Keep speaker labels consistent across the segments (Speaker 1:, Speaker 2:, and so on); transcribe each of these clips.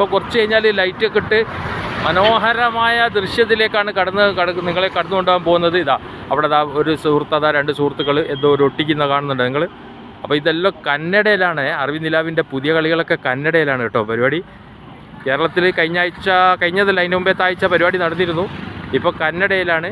Speaker 1: ഇപ്പോൾ കുറച്ച് കഴിഞ്ഞാൽ ലൈറ്റൊക്കെ ഇട്ട് മനോഹരമായ ദൃശ്യത്തിലേക്കാണ് കടന്ന് കട നിങ്ങളെ കടന്നുകൊണ്ടുപോകാൻ പോകുന്നത്. ഇതാ അവിടെ ദാ ഒരു സുഹൃത്ത് അതാ രണ്ട് സുഹൃത്തുക്കൾ എന്തോ ഒരു ഒട്ടിക്കുന്ന കാണുന്നുണ്ട് നിങ്ങൾ അപ്പോൾ ഇതെല്ലാം കന്നഡയിലാണ് അറിവി നിലാവിന്റെ പുതിയ കളികളൊക്കെ കന്നഡയിലാണ് കേട്ടോ പരിപാടി. കേരളത്തിൽ കഴിഞ്ഞ ആഴ്ച കഴിഞ്ഞതല്ല അതിന് മുമ്പേ ആഴ്ച പരിപാടി നടന്നിരുന്നു. ഇപ്പോൾ കന്നഡയിലാണ്.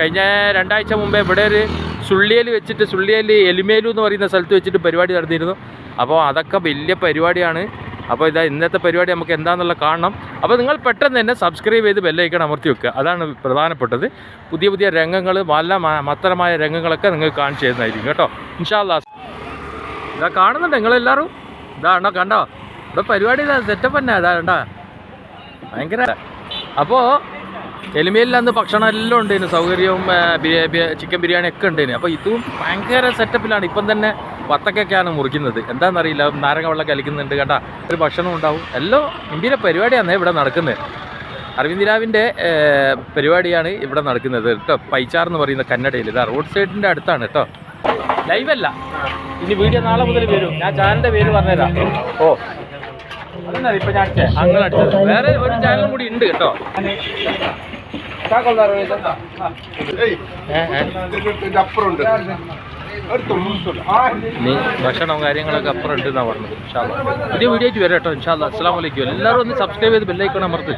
Speaker 1: കഴിഞ്ഞ രണ്ടാഴ്ച മുമ്പേ ഇവിടെ ഒരു സുള്ളിയേൽ വെച്ചിട്ട് സുള്ളിയേൽ എലിമേലു എന്ന് പറയുന്ന സ്ഥലത്ത് വെച്ചിട്ട് പരിപാടി നടന്നിരുന്നു. അപ്പോൾ അതൊക്കെ വലിയ പരിപാടിയാണ്. അപ്പോൾ ഇതാ ഇന്നത്തെ പരിപാടി നമുക്ക് എന്താണെന്നുള്ള കാണണം. അപ്പോൾ നിങ്ങൾ പെട്ടെന്ന് തന്നെ സബ്സ്ക്രൈബ് ചെയ്ത് ബെല്ലൈക്കൺ അമർത്തി വെക്കുക. അതാണ് പ്രധാനപ്പെട്ടത്. പുതിയ പുതിയ രംഗങ്ങൾ നല്ല മത്തരമായ രംഗങ്ങളൊക്കെ നിങ്ങൾ കാണിച്ചു തരുന്നതായിരിക്കും കേട്ടോ. ഇൻഷാല്ലാ ഇതാ കാണുന്നുണ്ട് നിങ്ങളെല്ലാവരും? ഇതാ ഉണ്ടോ കണ്ടോ? ഇവിടെ പരിപാടി ഇതാ സെറ്റപ്പ് തന്നെ ഇതാ കണ്ടാ? ഭയങ്കര. അപ്പോൾ എലിമേലിൽ അന്ന് ഭക്ഷണം എല്ലാം ഉണ്ടായിരുന്നു. സൗകര്യവും ചിക്കൻ ബിരിയാണി ഒക്കെ ഉണ്ടായിരുന്നു. അപ്പോൾ ഇതും ഭയങ്കര സെറ്റപ്പിലാണ്. ഇപ്പം തന്നെ വത്തക്കൊക്കെയാണ് മുറിക്കുന്നത്. എന്താണെന്നറിയില്ല. നാരങ്ങ വെള്ളം കലിക്കുന്നുണ്ട് കേട്ടാ. ഒരു ഭക്ഷണം ഉണ്ടാവും. എല്ലാം ഇന്ത്യയിലെ പരിപാടിയാണ് ഇവിടെ നടക്കുന്നത് അരവിന്ദിരാവിന്റെ പരിപാടിയാണ് ഇവിടെ നടക്കുന്നത് കേട്ടോ. പൈച്ചാർ എന്ന് പറയുന്ന കന്നഡയിൽ ഇതാ റോഡ് സൈഡിന്റെ അടുത്താണ് കേട്ടോ. ലൈവല്ല. ഇനി വീഡിയോ നാളെ മുതൽ വരും. ഞാൻ ചാനലിന്റെ പേര് പറഞ്ഞുതരാം. ഓ അതന്നെ ഇപ്പൊ ഞാൻ അടിച്ചേ. അങ്ങനെ അടിച്ചത്. വേറെ ഒരു ചാനലും കൂടി ഉണ്ട് കേട്ടോ.
Speaker 2: അപ്പുറമുണ്ട്.
Speaker 1: ഭക്ഷണവും കാര്യങ്ങളൊക്കെ അപ്പുറം ഉണ്ട് എന്നാ പറഞ്ഞത്. ഇൻഷാല്ലാ പുതിയ വീഡിയോ ആയിട്ട് വരാം കേട്ടോ. ഇൻഷാല്ലാ അസ്സാം വലൈക്കും എല്ലാവരും ഒന്ന് സബ്സ്ക്രൈബ് ചെയ്ത് ബെല്ലൈക്കണം അമർത്ത്.